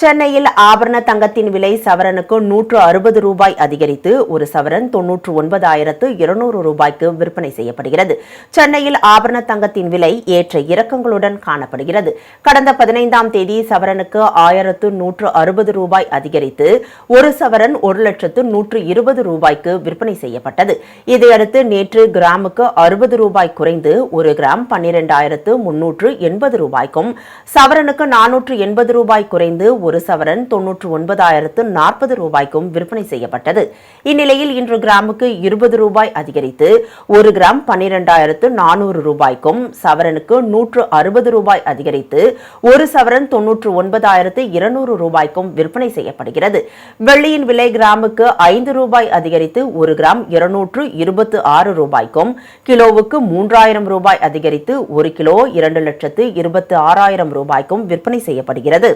சென்னையில் ஆபரண தங்கத்தின் விலை சவரனுக்கு நூற்று அறுபது ரூபாய் அதிகரித்து ஒரு சவரன் தொன்னூற்று ஒன்பதாயிரத்து இருநூறு ரூபாய்க்கு விற்பனை செய்யப்படுகிறது. சென்னையில் ஆபரண தங்கத்தின் விலை ஏற்ற இறக்கங்களுடன் காணப்படுகிறது. கடந்த பதினைந்தாம் தேதி சவரனுக்கு ஆயிரத்து நூற்று அறுபது ரூபாய் அதிகரித்து ஒரு சவரன் ஒரு லட்சத்து நூற்று இருபது ரூபாய்க்கு விற்பனை செய்யப்பட்டது. இதையடுத்து நேற்று கிராமுக்கு அறுபது ரூபாய் குறைந்து ஒரு கிராம் பன்னிரெண்டாயிரத்து முன்னூற்று எண்பது ரூபாய்க்கும் சவரனுக்கு நானூற்று எண்பது ரூபாய் குறைந்து ஒரு சவரன் தொன்னூற்று ஒன்பதாயிரத்து நாற்பது ரூபாய்க்கும் விற்பனை செய்யப்பட்டது. இந்நிலையில் இன்று கிராமுக்கு இருபது ரூபாய் அதிகரித்து ஒரு கிராம் பன்னிரெண்டாயிரத்து நானூறு ரூபாய்க்கும் சவரனுக்கு நூற்று அறுபது ரூபாய் அதிகரித்து ஒரு சவரன் தொன்னூற்று ஒன்பதாயிரத்து இருநூறு ரூபாய்க்கும் விற்பனை செய்யப்படுகிறது. வெள்ளியின் விலை கிராமுக்கு ஐந்து ரூபாய் அதிகரித்து ஒரு கிராம் இருநூற்று இருபத்து ஆறு ரூபாய்க்கும் கிலோவுக்கு மூன்றாயிரம் ரூபாய் அதிகரித்து ஒரு கிலோ இரண்டு லட்சத்து இருபத்து ஆறாயிரம் ரூபாய்க்கும் விற்பனை செய்யப்படுகிறது.